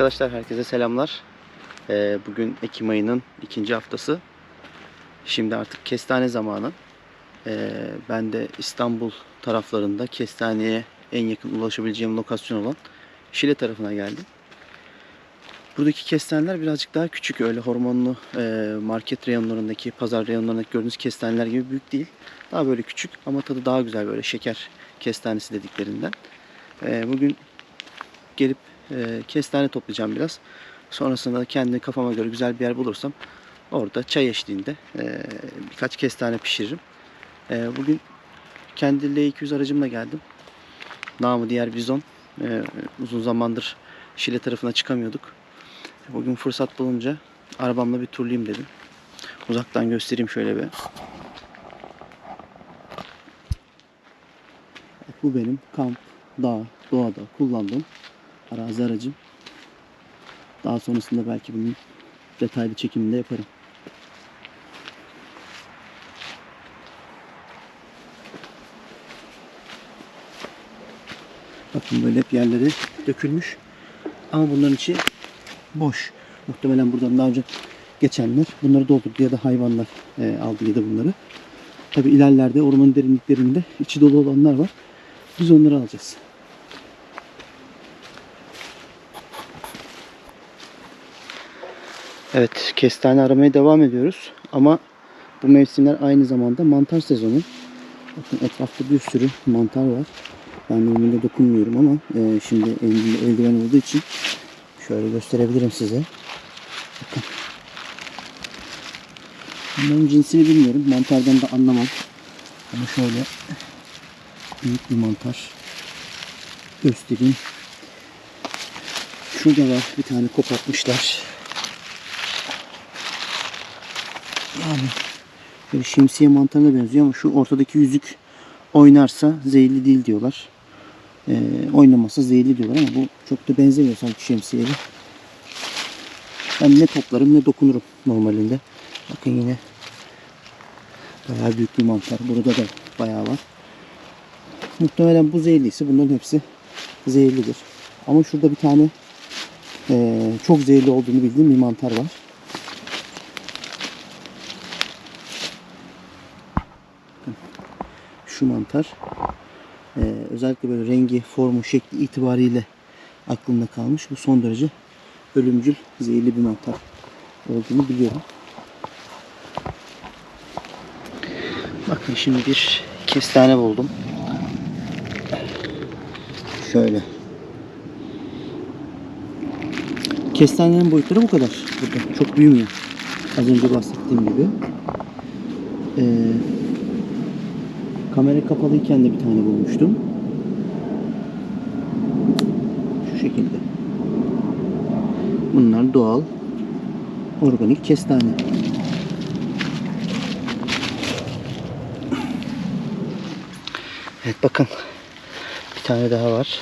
Arkadaşlar herkese selamlar. Ee, bugün Ekim ayının ikinci haftası. Şimdi artık kestane zamanı. Ee, ben de İstanbul taraflarında kestaneye en yakın ulaşabileceğim lokasyon olan Şile tarafına geldim. Buradaki kestaneler birazcık daha küçük. Öyle hormonlu e, market reyonlarındaki, pazar reyonlarındaki gördüğünüz kestaneler gibi büyük değil. Daha böyle küçük ama tadı daha güzel böyle şeker kestanesi dediklerinden. Ee, bugün gelip e, kestane toplayacağım biraz. Sonrasında da kendi kafama göre güzel bir yer bulursam orada çay eşliğinde e, birkaç kestane pişiririm. E, bugün kendi L200 aracımla geldim. Namı diğer Bizon. E, uzun zamandır Şile tarafına çıkamıyorduk. Bugün fırsat bulunca arabamla bir turlayayım dedim. Uzaktan göstereyim şöyle bir. Bu benim kamp, dağ, doğada kullandığım arazi aracım. Daha sonrasında belki bunun detaylı çekimini de yaparım. Bakın böyle hep yerleri dökülmüş. Ama bunların içi boş. Muhtemelen buradan daha önce geçenler bunları doldurdu ya da hayvanlar e, aldı ya da bunları. Tabi ilerlerde ormanın derinliklerinde içi dolu olanlar var. Biz onları alacağız. Evet, kestane aramaya devam ediyoruz. Ama bu mevsimler aynı zamanda mantar sezonu. Bakın etrafta bir sürü mantar var. Ben normalde dokunmuyorum ama e, şimdi elimde eldiven olduğu için şöyle gösterebilirim size. Bakın. Bunların cinsini bilmiyorum. Mantardan da anlamam. Ama şöyle büyük bir mantar göstereyim. Şurada var bir tane kopartmışlar. Yani böyle şemsiye mantarına benziyor ama şu ortadaki yüzük oynarsa zehirli değil diyorlar. Ee, oynamasa zehirli diyorlar ama bu çok da benzemiyor sanki şemsiyeli. Ben ne toplarım ne dokunurum normalinde. Bakın yine bayağı büyük bir mantar. Burada da bayağı var. Muhtemelen bu zehirliyse bunların hepsi zehirlidir. Ama şurada bir tane eee, çok zehirli olduğunu bildiğim bir mantar var. Şu mantar e, özellikle böyle rengi, formu, şekli itibariyle aklımda kalmış. Bu son derece ölümcül, zehirli bir mantar olduğunu biliyorum. Bakın şimdi bir kestane buldum. Şöyle. Kestanelerin boyutları bu kadar. Burada çok büyümüyor. Az önce bahsettiğim gibi. Ee, Kamera kapalıyken de bir tane bulmuştum. Şu şekilde. Bunlar doğal organik kestane. Evet bakın. Bir tane daha var.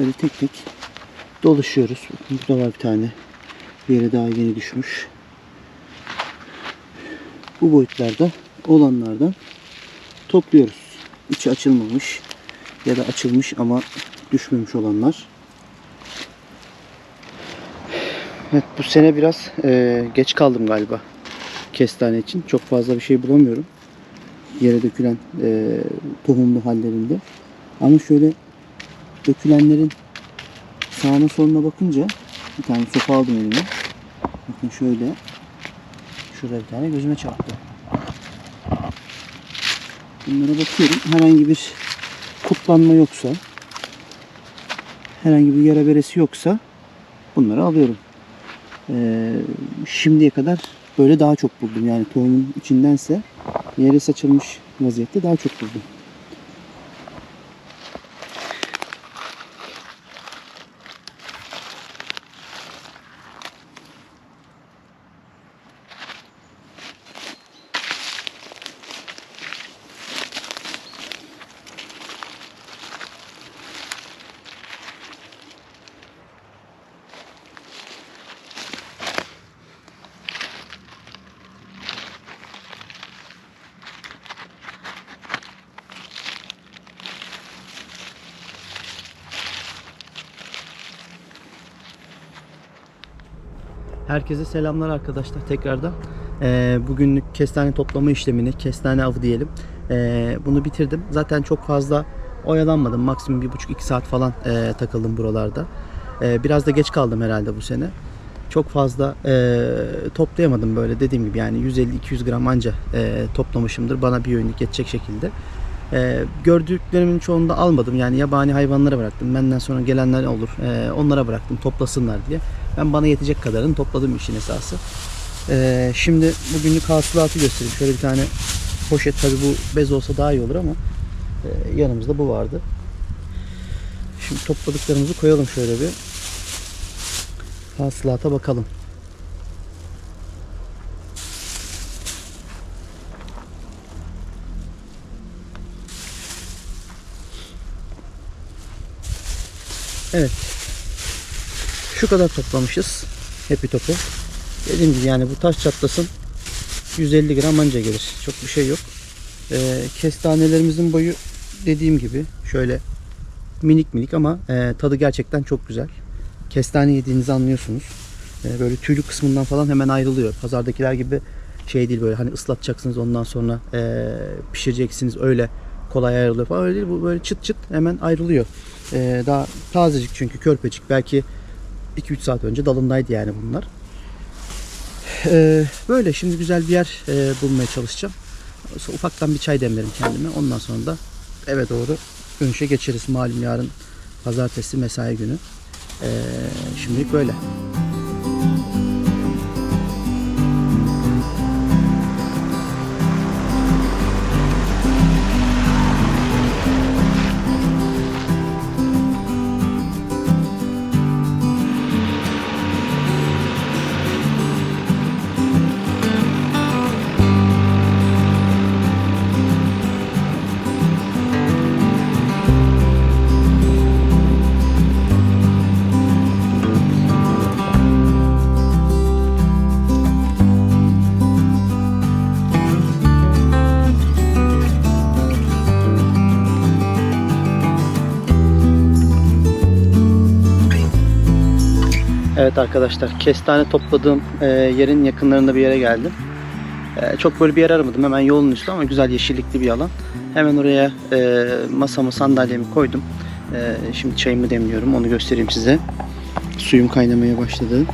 Böyle tek tek dolaşıyoruz. Burada var bir tane. Bir yere daha yeni düşmüş. Bu boyutlarda olanlardan topluyoruz. İçi açılmamış ya da açılmış ama düşmemiş olanlar. Evet bu sene biraz e, geç kaldım galiba kestane için. Çok fazla bir şey bulamıyorum. Yere dökülen e, tohumlu hallerinde. Ama şöyle dökülenlerin sağına soluna bakınca bir tane sopa aldım elime. Bakın şöyle şurada bir tane gözüme çarptı. Bunlara bakıyorum. Herhangi bir kutlanma yoksa herhangi bir yara beresi yoksa bunları alıyorum. Ee, şimdiye kadar böyle daha çok buldum. Yani tohumun içindense yere saçılmış vaziyette daha çok buldum. Herkese selamlar arkadaşlar tekrardan. Ee, bugünlük kestane toplama işlemini, kestane avı diyelim. Ee, bunu bitirdim. Zaten çok fazla oyalanmadım. Maksimum 1,5-2 saat falan e, takıldım buralarda. Ee, biraz da geç kaldım herhalde bu sene. Çok fazla e, toplayamadım böyle dediğim gibi yani 150-200 gram anca e, toplamışımdır. Bana bir öğünlük yetecek şekilde. Ee, gördüklerimin çoğunu almadım. Yani yabani hayvanlara bıraktım. Benden sonra gelenler olur. Ee, onlara bıraktım toplasınlar diye. Ben bana yetecek kadarını topladım işin esası. Ee, şimdi bugünlük hasılatı göstereyim. Şöyle bir tane poşet tabi bu bez olsa daha iyi olur ama e, yanımızda bu vardı. Şimdi topladıklarımızı koyalım şöyle bir. Hasılata bakalım. Evet. Şu kadar toplamışız. Happy topu. Dediğim gibi yani bu taş çatlasın 150 gram anca gelir. Çok bir şey yok. Ee, kestanelerimizin boyu dediğim gibi şöyle minik minik ama e, tadı gerçekten çok güzel. Kestane yediğinizi anlıyorsunuz. E, böyle tüylü kısmından falan hemen ayrılıyor. Pazardakiler gibi şey değil böyle hani ıslatacaksınız ondan sonra e, pişireceksiniz öyle kolay ayrılıyor falan öyle değil. Bu böyle çıt çıt hemen ayrılıyor. E, daha tazecik çünkü körpecik. Belki 2-3 saat önce dalındaydı yani bunlar. E, böyle şimdi güzel bir yer e, bulmaya çalışacağım. Sonra Ufaktan bir çay demlerim kendime. Ondan sonra da eve doğru dönüşe geçeriz. Malum yarın pazartesi mesai günü. E, şimdilik böyle. Evet arkadaşlar kestane topladığım e, yerin yakınlarında bir yere geldim. E, çok böyle bir yer aramadım hemen yolun üstü ama güzel yeşillikli bir alan. Hemen oraya e, masamı sandalyemi koydum. E, şimdi çayımı demliyorum onu göstereyim size. Suyum kaynamaya başladı.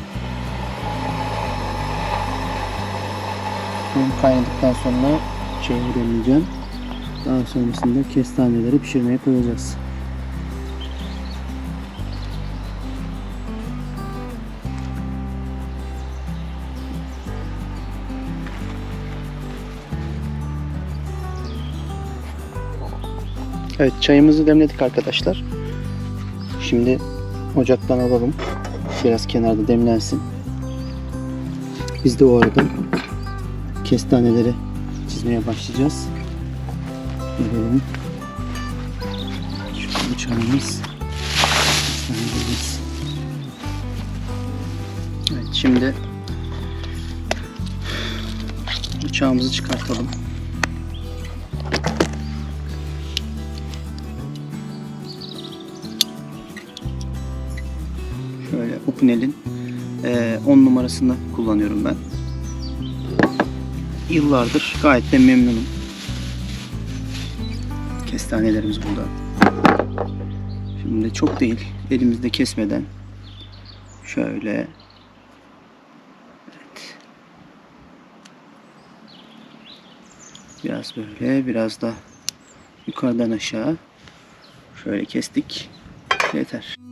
Suyum kaynadıktan sonra çayımı demleyeceğim. Daha sonrasında kestaneleri pişirmeye koyacağız. Evet çayımızı demledik arkadaşlar. Şimdi ocaktan alalım. Biraz kenarda demlensin. Biz de o arada kestaneleri çizmeye başlayacağız. Görelim. Şu bıçağımız. Evet şimdi bıçağımızı çıkartalım. Opinel'in 10 numarasını kullanıyorum ben. Yıllardır gayet de memnunum. Kestanelerimiz burada. Şimdi çok değil. Elimizde kesmeden şöyle evet. Biraz böyle, biraz da yukarıdan aşağı şöyle kestik. Yeter.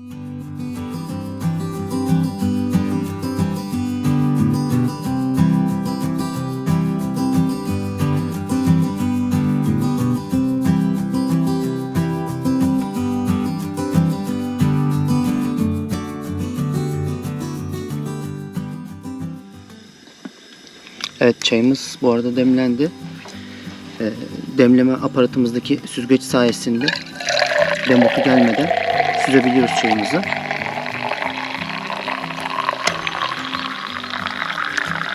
Evet çayımız bu arada demlendi. Ee, demleme aparatımızdaki süzgeç sayesinde demotu gelmeden süzebiliyoruz çayımızı.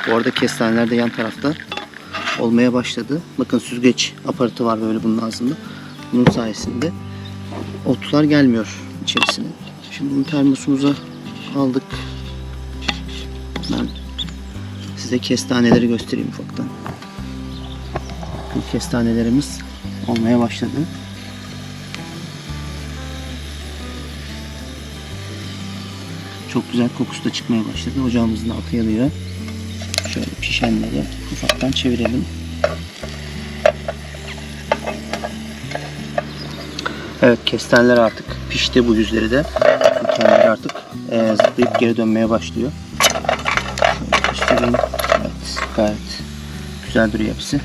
Bu arada kestaneler de yan tarafta olmaya başladı. Bakın süzgeç aparatı var böyle bunun ağzında. Bunun sayesinde otlar gelmiyor içerisine. Şimdi bunu termosumuza aldık. Ben size kestaneleri göstereyim ufaktan. Bu kestanelerimiz olmaya başladı. Çok güzel kokusu da çıkmaya başladı. Ocağımızın altı yanıyor. Şöyle pişenleri ufaktan çevirelim. Evet kestaneler artık pişti bu yüzleri de. Bu kendileri artık e, zıplayıp geri dönmeye başlıyor. Şöyle göstereyim. Gayet güzel duruyor hepsi.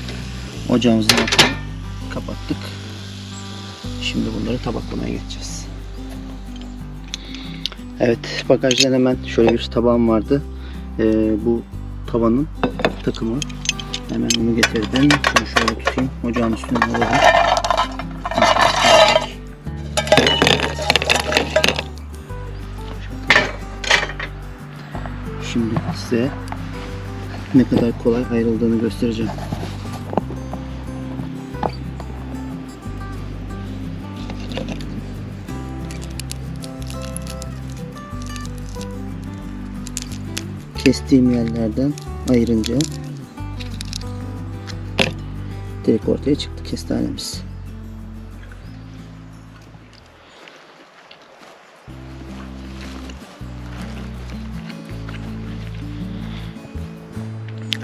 Ocağımızın altını kapattık. Şimdi bunları tabaklamaya geçeceğiz. Evet bagajdan hemen şöyle bir tabağım vardı. E, bu tavanın takımı. Hemen bunu getirdim. Şunu şöyle tutayım. Ocağın üstüne alalım. Şimdi size ne kadar kolay ayrıldığını göstereceğim. Kestiğim yerlerden ayırınca direkt ortaya çıktı kestanemiz.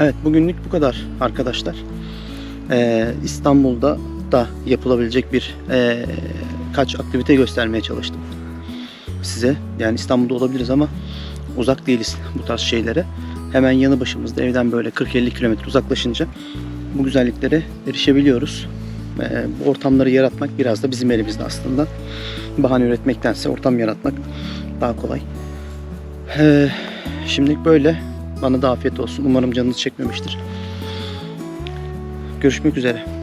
Evet bugünlük bu kadar arkadaşlar. Ee, İstanbul'da da yapılabilecek bir ee, kaç aktivite göstermeye çalıştım size. Yani İstanbul'da olabiliriz ama uzak değiliz bu tarz şeylere. Hemen yanı başımızda evden böyle 40-50 kilometre uzaklaşınca bu güzelliklere erişebiliyoruz. Ee, bu ortamları yaratmak biraz da bizim elimizde aslında. Bahane üretmektense ortam yaratmak daha kolay. Ee, şimdilik böyle. Bana da afiyet olsun. Umarım canınız çekmemiştir. Görüşmek üzere.